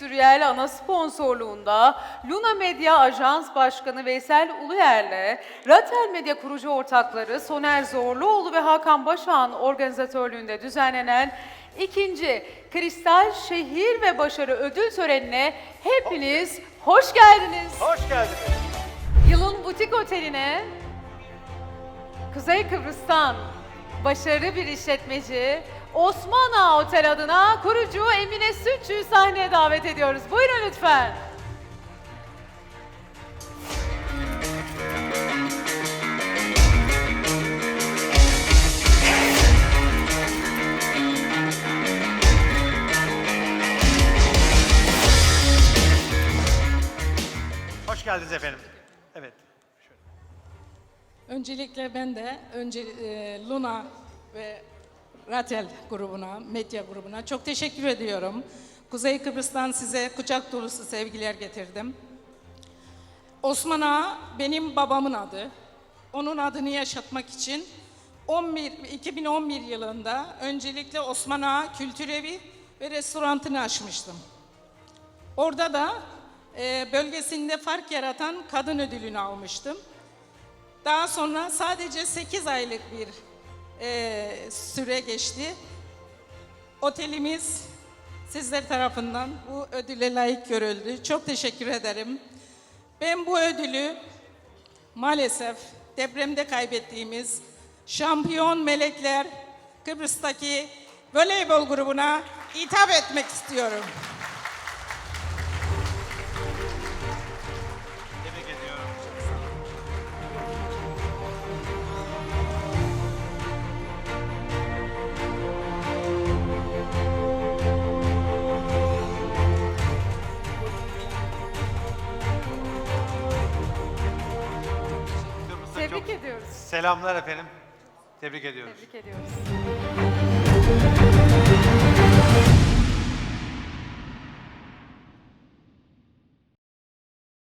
Endüstriyel ana sponsorluğunda Luna Medya Ajans Başkanı Veysel Uluyer'le Ratel Medya kurucu ortakları Soner Zorluoğlu ve Hakan Başağ'ın organizatörlüğünde düzenlenen ikinci Kristal Şehir ve Başarı Ödül Töreni'ne hepiniz hoş geldiniz. Hoş geldiniz. Yılın butik oteline Kuzey Kıbrıs'tan başarılı bir işletmeci Osman Ağa Otel adına kurucu Emine Sütçü'yü sahneye davet ediyoruz. Buyurun lütfen. Hoş geldiniz efendim. Evet. Öncelikle ben de önce e, Luna ve Ratel grubuna, medya grubuna çok teşekkür ediyorum. Kuzey Kıbrıs'tan size kucak dolusu sevgiler getirdim. Osman Ağa benim babamın adı. Onun adını yaşatmak için 11, 2011 yılında öncelikle Osman Ağa Kültür Evi ve restorantını açmıştım. Orada da e, bölgesinde fark yaratan kadın ödülünü almıştım. Daha sonra sadece 8 aylık bir e, süre geçti. Otelimiz sizler tarafından bu ödüle layık görüldü. Çok teşekkür ederim. Ben bu ödülü maalesef depremde kaybettiğimiz Şampiyon Melekler Kıbrıs'taki voleybol grubuna hitap etmek istiyorum. Ediyoruz. Selamlar efendim. Tebrik ediyoruz. Tebrik ediyoruz.